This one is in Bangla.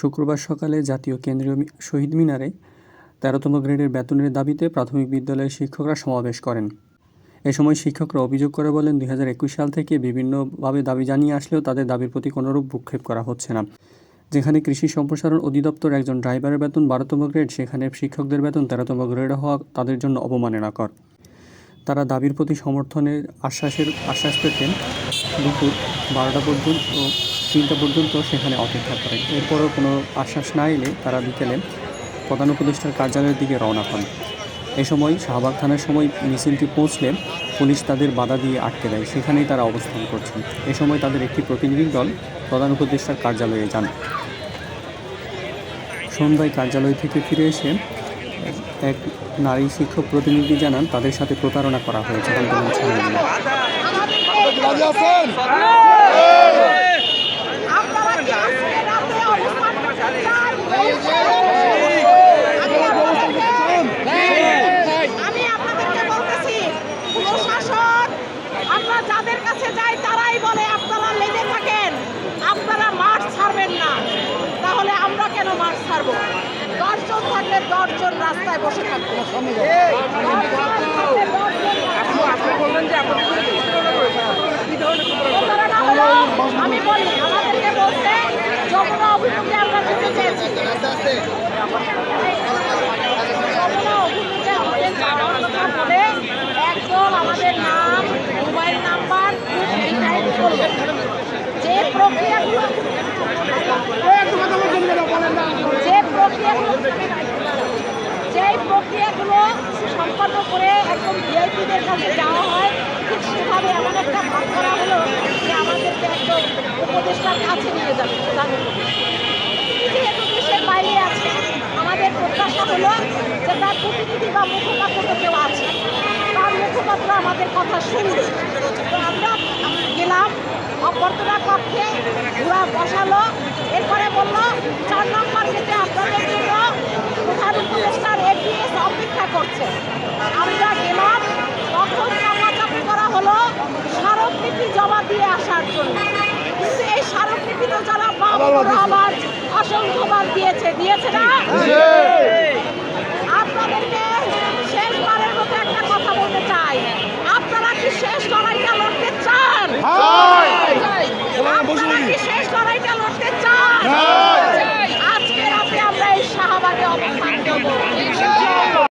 শুক্রবার সকালে জাতীয় কেন্দ্রীয় শহীদ মিনারে তেরোতম গ্রেডের বেতনের দাবিতে প্রাথমিক বিদ্যালয়ের শিক্ষকরা সমাবেশ করেন। এ সময় শিক্ষকরা অভিযোগ করে বলেন, দুই হাজার একুশ সাল থেকে বিভিন্নভাবে দাবি জানিয়ে আসলেও তাদের দাবির প্রতি কোনোরূপ ভূক্ষেপ করা হচ্ছে না। যেখানে কৃষি সম্প্রসারণ অধিদপ্তর একজন ড্রাইভারের বেতন বারোতম গ্রেড, সেখানে শিক্ষকদের বেতন তেরোতম গ্রেড হওয়া তাদের জন্য অবমাননাকর। তারা দাবির প্রতি সমর্থনের আশ্বাসের আশ্বাস পেতেন। দুপুর বারোটা পর্যন্ত তিনটা পর্যন্ত সেখানে অপেক্ষা করেন। এরপরও কোনো আশ্বাস না এলে তারা বিকেলে প্রধান উপদেষ্টার কার্যালয়ের দিকে রওনা হন। এ সময় শাহবাগ থানার সময় মিছিলটি পৌঁছলে পুলিশ তাদের বাধা দিয়ে আটকে দেয়। সেখানেই তারা অবস্থান করছেন। এ সময় তাদের একটি প্রতিনিধি দল প্রধান উপদেষ্টার কার্যালয়ে যান। সন্ধ্যায় কার্যালয় থেকে ফিরে এসে এক নারী শিক্ষক প্রতিনিধি জানান, তাদের সাথে প্রতারণা করা হয়েছে। আন্দোলন আমরা যাদের কাছে যাই দশজন রাস্তায় বসে থাকব। আমি বলি আমাদেরকে বলছে যমুনা অভিমুখে আমরা যেতে চেয়েছি একদম আমাদের নাম, মোবাইল নাম্বার যে প্রক্রিয়াগুলো যে প্রক্রিয়াগুলো যেই প্রক্রিয়াগুলো সম্পন্ন করে একদম ভিআইপিদের কাছে যাওয়া হয়। ঠিক সেভাবে এমন একটা ভাগ করা হলো যে আমাদেরকে একদম উপদেষ্টার কাছে নিয়ে যাবে, প্রধান। যেহেতু দেশের বাইরে আছে, আমাদের প্রত্যাশা হলো যে তার প্রতিনিধি বা মুখপাত্র তো কেউ আছে। তার মুখপাত্র আমাদের কথা শুনবে। তো আমরা গেলাম অভ্যর্থনা কক্ষে ঘোরা বসালো, এরপরে বলল, চার নম্বর গেটে আপনাদের জন্য প্রধান উপদেষ্টার এপিএস অপেক্ষা করছে আমরা গেলাম তখন চাপাচাপি করা হলো স্মারকলিপি জমা দিয়ে আসার জন্য কিন্তু এই স্মারকলিপি তো বাবা আশঙ্কাবাদ অসংখ্যবার দিয়েছে। দিয়েছে না?